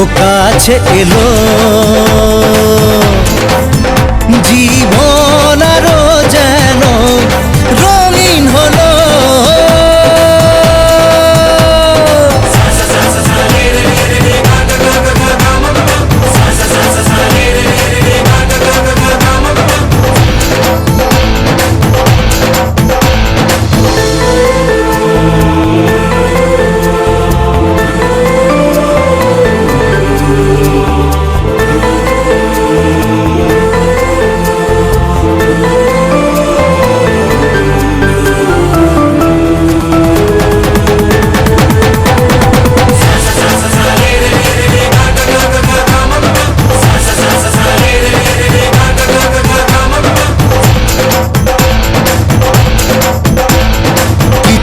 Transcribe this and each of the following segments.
ও কাছে এলো।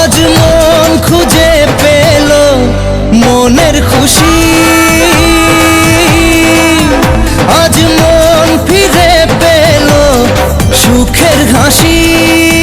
আজ মন খুঁজে পেল মনের খুশি। আজ মন ফিরে পেল সুখের হাসি।